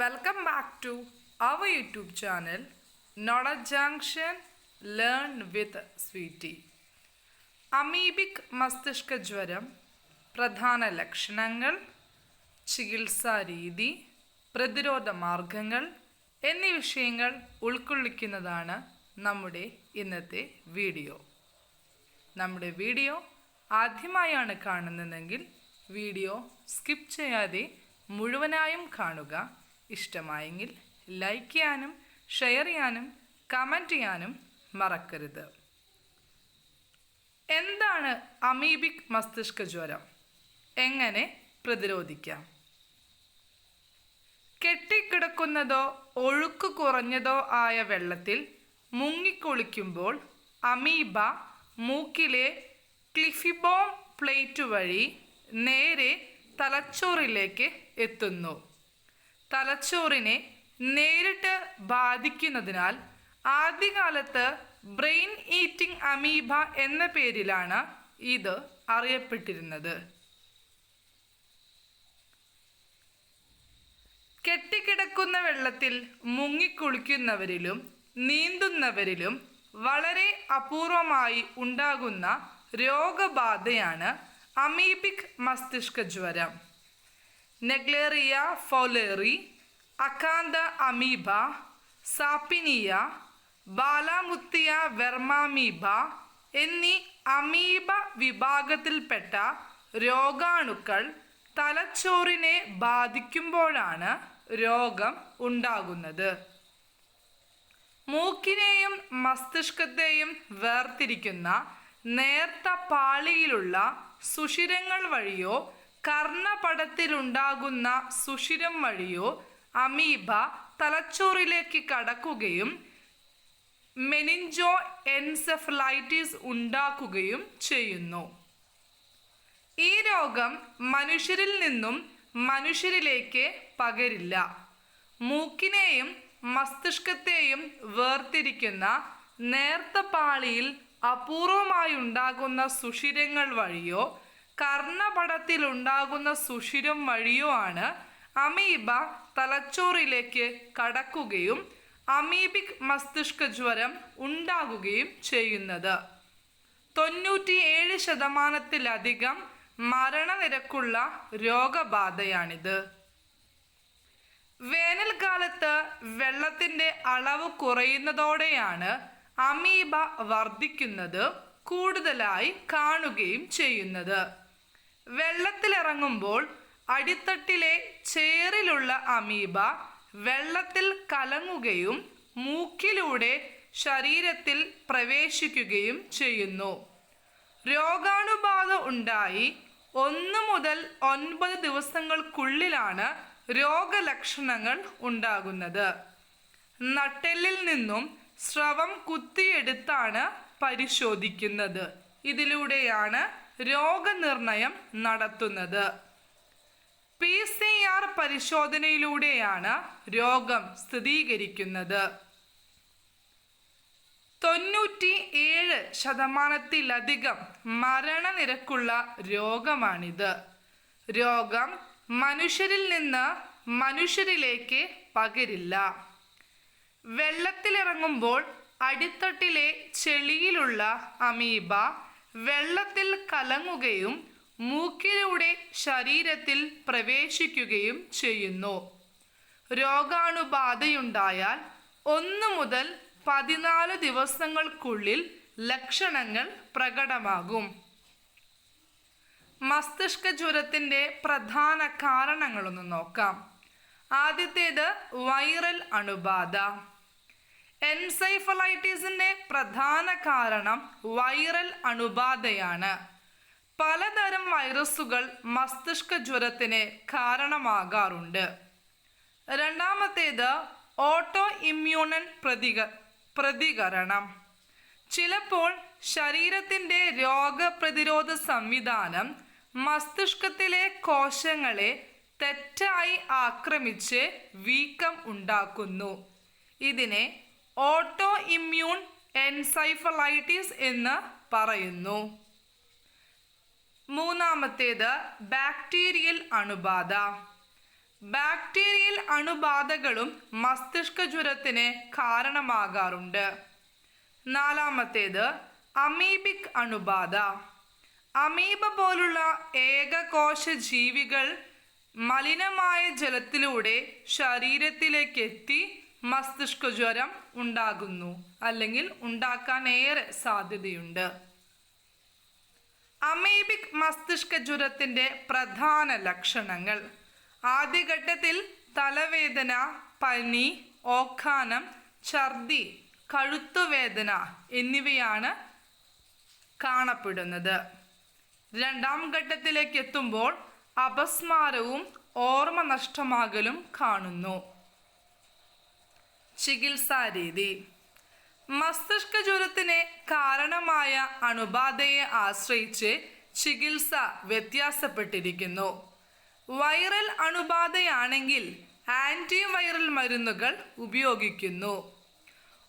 Welcome back to our YouTube channel Knowledge junction learn with Sweety amoebic മസ്തിഷ്ക ജ്വരം പ്രധാന ലക്ഷണങ്ങൾ ചികിത്സാ രീതി പ്രതിരോധ മാർഗങ്ങൾ എന്നീ വിഷയങ്ങൾ ഉൾക്കൊള്ളിക്കുന്നതാണ് നമ്മുടെ ഇന്നത്തെ വീഡിയോ. നമ്മുടെ വീഡിയോ ആദ്യമായാണ് കാണുന്നതെങ്കിൽ വീഡിയോ സ്കിപ്പ് ചെയ്യാതെ മുഴുവനായും കാണുക. ഇഷ്ടമായെങ്കിൽ ലൈക്ക് ചെയ്യാനും ഷെയർ ചെയ്യാനും കമന്റ് ചെയ്യാനും മറക്കരുത്. എന്താണ് അമീബിക് മസ്തിഷ്ക ജ്വരം? എങ്ങനെ പ്രതിരോധിക്കാം? കെട്ടിക്കിടക്കുന്നതോ ഒഴുക്ക് കുറഞ്ഞതോ ആയ വെള്ളത്തിൽ മുങ്ങിക്കുളിക്കുമ്പോൾ അമീബ മൂക്കിലെ ക്ലിഫിബോം പ്ലേറ്റ് വഴി നേരെ തലച്ചോറിലേക്ക് എത്തുന്നു. തലച്ചോറിനെ നേരിട്ട് ബാധിക്കുന്നതിനാൽ ആദ്യകാലത്ത് ബ്രെയിൻ ഈറ്റിംഗ് അമീബ എന്ന പേരിലാണ് ഇത് അറിയപ്പെട്ടിരുന്നത്. കെട്ടിക്കിടക്കുന്ന വെള്ളത്തിൽ മുങ്ങിക്കുളിക്കുന്നവരിലും നീന്തുന്നവരിലും വളരെ അപൂർവമായി ഉണ്ടാകുന്ന രോഗബാധയാണ് അമീബിക് മസ്തിഷ്ക ജ്വരം Naegleria fowleri Acanthamoeba Sappinia Balamuthia Vermamoeba എന്നീ അമീബ വിഭാഗത്തിൽപ്പെട്ട രോഗാണുക്കൾ തലച്ചോറിനെ ബാധിക്കുമ്പോഴാണ് രോഗം ഉണ്ടാകുന്നത്. മൂക്കിനെയും മസ്തിഷ്കത്തെയും വേർതിരിക്കുന്ന നേർത്ത പാളിയിലുള്ള സുഷിരങ്ങൾ വഴിയോ കർണപടത്തിലുണ്ടാകുന്ന സുഷിരം വഴിയോ അമീബ തലച്ചോറിലേക്ക് കടക്കുകയും മെനിഞ്ചോ എൻസെഫലൈറ്റിസ് ഉണ്ടാക്കുകയും ചെയ്യുന്നു. ഈ രോഗം മനുഷ്യരിൽ നിന്നും മനുഷ്യരിലേക്ക് പകരില്ല. മൂക്കിനെയും മസ്തിഷ്കത്തെയും വേർതിരിക്കുന്ന നേർത്ത പാളിയിൽ അപൂർവമായി ഉണ്ടാകുന്ന സുഷിരങ്ങൾ വഴിയോ കർണപടത്തിലുണ്ടാകുന്ന സുഷിരം വഴിയോ ആണ് അമീബ തലച്ചോറിലേക്ക് കടക്കുകയും അമീബിക് മസ്തിഷ്ക ജ്വരം ഉണ്ടാകുകയും ചെയ്യുന്നത്. തൊണ്ണൂറ്റിയേഴ് ശതമാനത്തിലധികം മരണനിരക്കുള്ള രോഗബാധയാണിത്. വേനൽക്കാലത്ത് വെള്ളത്തിന്റെ അളവ് കുറയുന്നതോടെയാണ് അമീബ വർദ്ധിക്കുന്നത് കൂടുതലായി കാണുകയും ചെയ്യുന്നത്. വെള്ളത്തിലിറങ്ങുമ്പോൾ അടിത്തട്ടിലെ ചേറിലുള്ള അമീബ വെള്ളത്തിൽ കലങ്ങുകയും മൂക്കിലൂടെ ശരീരത്തിൽ പ്രവേശിക്കുകയും ചെയ്യുന്നു. രോഗാണുബാധ ഉണ്ടായി ഒന്ന് മുതൽ ഒൻപത് ദിവസങ്ങൾക്കുള്ളിലാണ് രോഗലക്ഷണങ്ങൾ ഉണ്ടാകുന്നത്. നട്ടെല്ലിൽ നിന്നും സ്രവം കുത്തിയെടുത്താണ് പരിശോധിക്കുന്നത്. ഇതിലൂടെയാണ് രോഗനിർണയം നടത്തുന്നത്. പി സി ആർ പരിശോധനയിലൂടെയാണ് രോഗം സ്ഥിരീകരിക്കുന്നത്. തൊണ്ണൂറ്റി ഏഴ് ശതമാനത്തിലധികം മരണനിരക്കുള്ള രോഗമാണിത്. രോഗം മനുഷ്യരിൽ നിന്ന് മനുഷ്യരിലേക്ക് പകരില്ല. വെള്ളത്തിലിറങ്ങുമ്പോൾ അടിത്തട്ടിലെ ചെളിയിലുള്ള അമീബ വെള്ളത്തിൽ കലങ്ങുകയും മൂക്കിലൂടെ ശരീരത്തിൽ പ്രവേശിക്കുകയും ചെയ്യുന്നു. രോഗാണുബാധയുണ്ടായാൽ ഒന്ന് മുതൽ പതിനാല് ദിവസങ്ങൾക്കുള്ളിൽ ലക്ഷണങ്ങൾ പ്രകടമാകും. മസ്തിഷ്ക ജ്വരത്തിന്റെ പ്രധാന കാരണങ്ങളൊന്ന് നോക്കാം. ആദ്യത്തേത് വൈറൽ അണുബാധ. എൻസൈഫലൈറ്റിസിന്റെ പ്രധാന കാരണം വൈറൽ അണുബാധയാണ്. പലതരം വൈറസുകൾ മസ്തിഷ്ക ജ്വരത്തിന് കാരണമാകാറുണ്ട്. രണ്ടാമത്തേത് ഓട്ടോ ഇമ്മ്യൂണൻ പ്രതിക പ്രതികരണം. ചിലപ്പോൾ ശരീരത്തിന്റെ രോഗപ്രതിരോധ സംവിധാനം മസ്തിഷ്കത്തിലെ കോശങ്ങളെ തെറ്റായി ആക്രമിച്ച് വീക്കം ഉണ്ടാക്കുന്നു. ഇതിനെ ഓട്ടോ ഇമ്മ്യൂൺ എൻസൈഫലൈറ്റിസ് എന്ന് പറയുന്നു. മൂന്നാമത്തേത് ബാക്ടീരിയൽ അണുബാധ. ബാക്ടീരിയൽ അണുബാധകളും മസ്തിഷ്ക ജ്വരത്തിന് കാരണമാകാറുണ്ട്. നാലാമത്തേത് അമീബിക് അണുബാധ. അമീബ പോലുള്ള ഏകകോശ ജീവികൾ മലിനമായ ജലത്തിലൂടെ ശരീരത്തിലേക്ക് എത്തി മസ്തിഷ്ക ജ്വരം ഉണ്ടാകുന്നു. അല്ലെങ്കിൽ ഉണ്ടാക്കാൻ ഏറെ സാധ്യതയുണ്ട്. അമേബിക് മസ്തിഷ്ക ജ്വരത്തിന്റെ പ്രധാന ലക്ഷണങ്ങൾ. ആദ്യഘട്ടത്തിൽ തലവേദന പനി ഓഖാനം ഛർദി കഴുത്തുവേദന എന്നിവയാണ് കാണപ്പെടുന്നത്. രണ്ടാം ഘട്ടത്തിലേക്ക് എത്തുമ്പോൾ അപസ്മാരവും ഓർമ്മ നഷ്ടമാകലും കാണുന്നു. ചികിത്സാരീതി. മസ്തിഷ്ക ജ്വരത്തിന് കാരണമായ അണുബാധയെ ആശ്രയിച്ച് ചികിത്സ വ്യത്യാസപ്പെട്ടിരിക്കുന്നു. വൈറൽ അണുബാധയാണെങ്കിൽ ആന്റി വൈറൽ മരുന്നുകൾ ഉപയോഗിക്കുന്നു.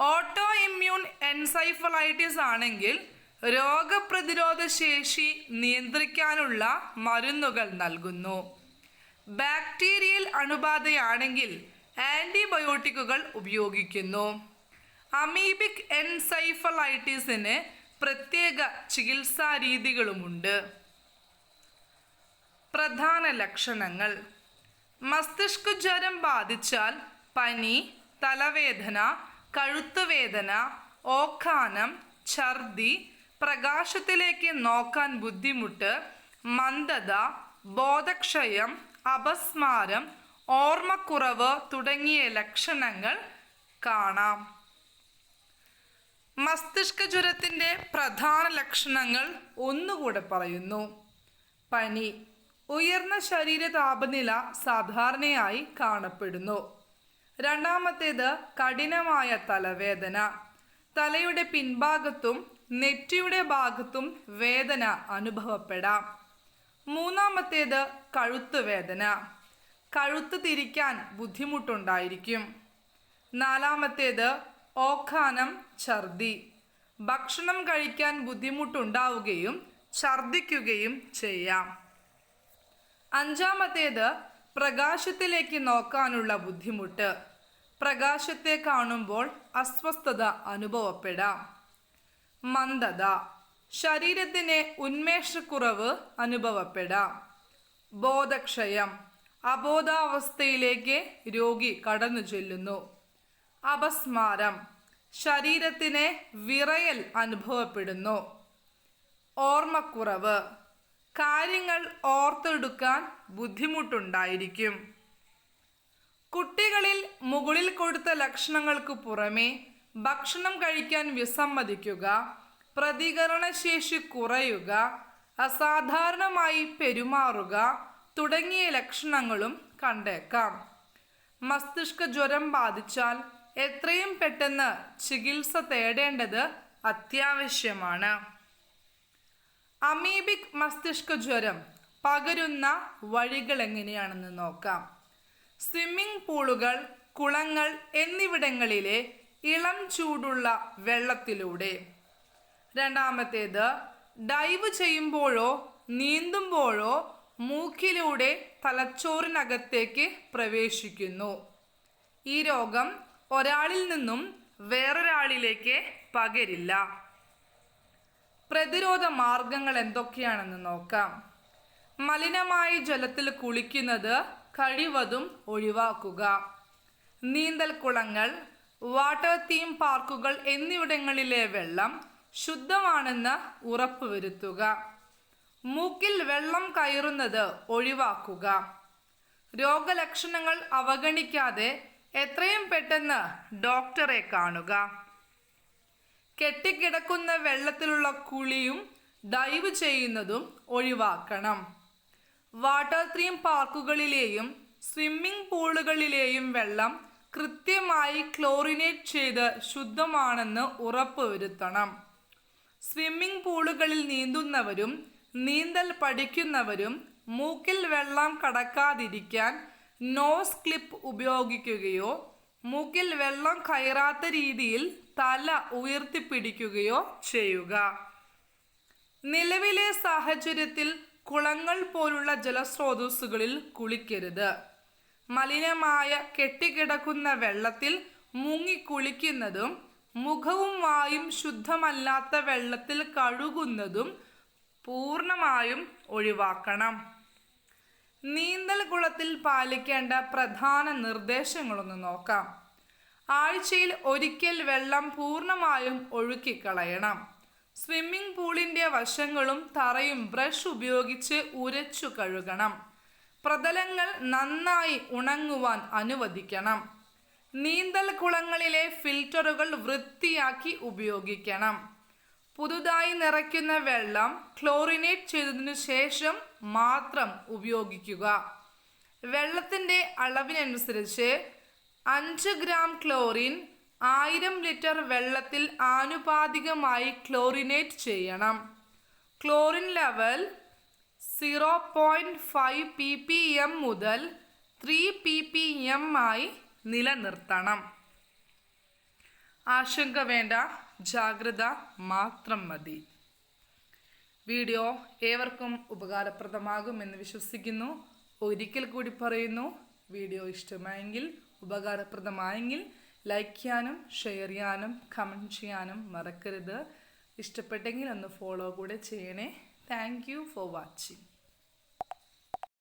ഓട്ടോ ഇമ്മ്യൂൺ എൻസൈഫലൈറ്റിസ് ആണെങ്കിൽ രോഗപ്രതിരോധ ശേഷി നിയന്ത്രിക്കാനുള്ള മരുന്നുകൾ നൽകുന്നു. ബാക്ടീരിയൽ അണുബാധയാണെങ്കിൽ ആന്റിബയോട്ടിക്കുകൾ ഉപയോഗിക്കുന്നു. അമീബിക് എൻസൈഫലൈറ്റിസിന് പ്രത്യേക ചികിത്സാ രീതികളുമുണ്ട്. പ്രധാന ലക്ഷണങ്ങൾ. മസ്തിഷ്ക ജ്വരം ബാധിച്ചാൽ പനി തലവേദന കഴുത്തുവേദന ഓക്കാനം ഛർദി പ്രകാശത്തിലേക്ക് നോക്കാൻ ബുദ്ധിമുട്ട് മന്ദത ബോധക്ഷയം അപസ്മാരം ഓർമ്മക്കുറവ് തുടങ്ങിയ ലക്ഷണങ്ങൾ കാണാം. മസ്തിഷ്ക ജ്വരത്തിന്റെ പ്രധാന ലക്ഷണങ്ങൾ ഒന്നുകൂടെ പറയുന്നു. പനി ഉയർന്ന ശരീര താപനില സാധാരണയായി കാണപ്പെടുന്നു. രണ്ടാമത്തേത് കഠിനമായ തലവേദന. തലയുടെ പിൻഭാഗത്തും നെറ്റിയുടെ ഭാഗത്തും വേദന അനുഭവപ്പെടാം. മൂന്നാമത്തേത് കഴുത്ത് വേദന. കഴുത്ത് തിരിക്കാൻ ബുദ്ധിമുട്ടുണ്ടായിരിക്കും. നാലാമത്തേത് ഓഖാനം ഛർദി. ഭക്ഷണം കഴിക്കാൻ ബുദ്ധിമുട്ടുണ്ടാവുകയും ഛർദിക്കുകയും ചെയ്യാം. അഞ്ചാമത്തേത് പ്രകാശത്തിലേക്ക് നോക്കാനുള്ള ബുദ്ധിമുട്ട്. പ്രകാശത്തെ കാണുമ്പോൾ അസ്വസ്ഥത അനുഭവപ്പെടാം. മന്ദത. ശരീരത്തിന് ഉന്മേഷക്കുറവ് അനുഭവപ്പെടാം. ബോധക്ഷയം. അബോധാവസ്ഥയിലേക്ക് രോഗി കടന്നു ചെല്ലുന്നു. അപസ്മാരം. ശരീരത്തിന് വിറയൽ അനുഭവപ്പെടുന്നു. ഓർമ്മക്കുറവ്. കാര്യങ്ങൾ ഓർത്തെടുക്കാൻ ബുദ്ധിമുട്ടുണ്ടായിരിക്കും. കുട്ടികളിൽ മുകളിൽ കൊടുത്ത ലക്ഷണങ്ങൾക്ക് പുറമേ ഭക്ഷണം കഴിക്കാൻ വിസമ്മതിക്കുക പ്രതികരണശേഷി കുറയുക അസാധാരണമായി പെരുമാറുക തുടങ്ങിയ ലക്ഷണങ്ങളും കണ്ടേക്കാം. മസ്തിഷ്ക ജ്വരം ബാധിച്ചാൽ എത്രയും പെട്ടെന്ന് ചികിത്സ തേടേണ്ടത് അത്യാവശ്യമാണ്. അമീബിക് മസ്തിഷ്ക ജ്വരം പകരുന്ന വഴികൾ എങ്ങനെയാണെന്ന് നോക്കാം. സ്വിമ്മിംഗ് പൂളുകൾ കുളങ്ങൾ എന്നിവിടങ്ങളിലെ ഇളം ചൂടുള്ള വെള്ളത്തിലൂടെ. രണ്ടാമത്തേത് ഡൈവ് ചെയ്യുമ്പോഴോ നീന്തുമ്പോഴോ മൂക്കിലൂടെ തലച്ചോറിനകത്തേക്ക് പ്രവേശിക്കുന്നു. ഈ രോഗം ഒരാളിൽ നിന്നും വേറൊരാളിലേക്ക് പകരില്ല. പ്രതിരോധ മാർഗങ്ങൾ എന്തൊക്കെയാണെന്ന് നോക്കാം. മലിനമായ ജലത്തിൽ കുളിക്കുന്നത് കഴിവതും ഒഴിവാക്കുക. നീന്തൽ കുളങ്ങൾ വാട്ടർ തീം പാർക്കുകൾ എന്നിവിടങ്ങളിലെ വെള്ളം ശുദ്ധമാണെന്ന് ഉറപ്പുവരുത്തുക. മൂക്കിൽ വെള്ളം കയറുന്നത് ഒഴിവാക്കുക. രോഗലക്ഷണങ്ങൾ അവഗണിക്കാതെ എത്രയും പെട്ടെന്ന് ഡോക്ടറെ കാണുക. കെട്ടിക്കിടക്കുന്ന വെള്ളത്തിലുള്ള കുളിയും ഡൈവ് ചെയ്യുന്നതും ഒഴിവാക്കണം. വാട്ടർ തീം പാർക്കുകളിലെയും സ്വിമ്മിംഗ് പൂളുകളിലെയും വെള്ളം കൃത്യമായി ക്ലോറിനേറ്റ് ചെയ്ത് ശുദ്ധമാണെന്ന് ഉറപ്പുവരുത്തണം. സ്വിമ്മിംഗ് പൂളുകളിൽ നീന്തുന്നവരും നീന്തൽ പഠിക്കുന്നവരും മൂക്കിൽ വെള്ളം കടക്കാതിരിക്കാൻ നോസ് ക്ലിപ്പ് ഉപയോഗിക്കുകയോ മൂക്കിൽ വെള്ളം കയറാത്ത രീതിയിൽ തല ഉയർത്തിപ്പിടിക്കുകയോ ചെയ്യുക. നിലവിലെ സാഹചര്യത്തിൽ കുളങ്ങൾ പോലുള്ള ജലസ്രോതസ്സുകളിൽ കുളിക്കരുത്. മലിനമായ കെട്ടിക്കിടക്കുന്ന വെള്ളത്തിൽ മുങ്ങി കുളിക്കുന്നതും മുഖവും വായും ശുദ്ധമല്ലാത്ത വെള്ളത്തിൽ കഴുകുന്നതും പൂർണമായും ഒഴിവാക്കണം. നീന്തൽ കുളത്തിൽ പാലിക്കേണ്ട പ്രധാന നിർദ്ദേശങ്ങളൊന്ന് നോക്കാം. ആഴ്ചയിൽ ഒരിക്കൽ വെള്ളം പൂർണമായും ഒഴുക്കിക്കളയണം. സ്വിമ്മിംഗ് പൂളിന്റെ വശങ്ങളും തറയും ബ്രഷ് ഉപയോഗിച്ച് ഉരച്ചു കഴുകണം. പ്രതലങ്ങൾ നന്നായി ഉണങ്ങുവാൻ അനുവദിക്കണം. നീന്തൽ കുളങ്ങളിലെ ഫിൽറ്ററുകൾ വൃത്തിയാക്കി ഉപയോഗിക്കണം. പുതുതായി നിറയ്ക്കുന്ന വെള്ളം ക്ലോറിനേറ്റ് ചെയ്തതിനു ശേഷം മാത്രം ഉപയോഗിക്കുക. വെള്ളത്തിന്റെ അളവിനനുസരിച്ച് അഞ്ച് ഗ്രാം ക്ലോറിൻ ആയിരം ലിറ്റർ വെള്ളത്തിൽ ആനുപാതികമായി ക്ലോറിനേറ്റ് ചെയ്യണം. Chlorine level zero point five P P M മുതൽ ത്രീ പി പി എം ആയി നിലനിർത്തണം. ആശങ്ക വേണ്ട. ജാഗ്രത മാത്രം മതി. വീഡിയോ ഏവർക്കും ഉപകാരപ്രദമാകുമെന്ന് വിശ്വസിക്കുന്നു. ഒരിക്കൽ കൂടി പറയുന്നു വീഡിയോ ഇഷ്ടമായെങ്കിൽ ഉപകാരപ്രദമായെങ്കിൽ ലൈക്ക് ചെയ്യാനും ഷെയർ ചെയ്യാനും കമന്റ് ചെയ്യാനും മറക്കരുത്. ഇഷ്ടപ്പെട്ടെങ്കിൽ ഒന്ന് ഫോളോ കൂടെ ചെയ്യണേ. Thank for watching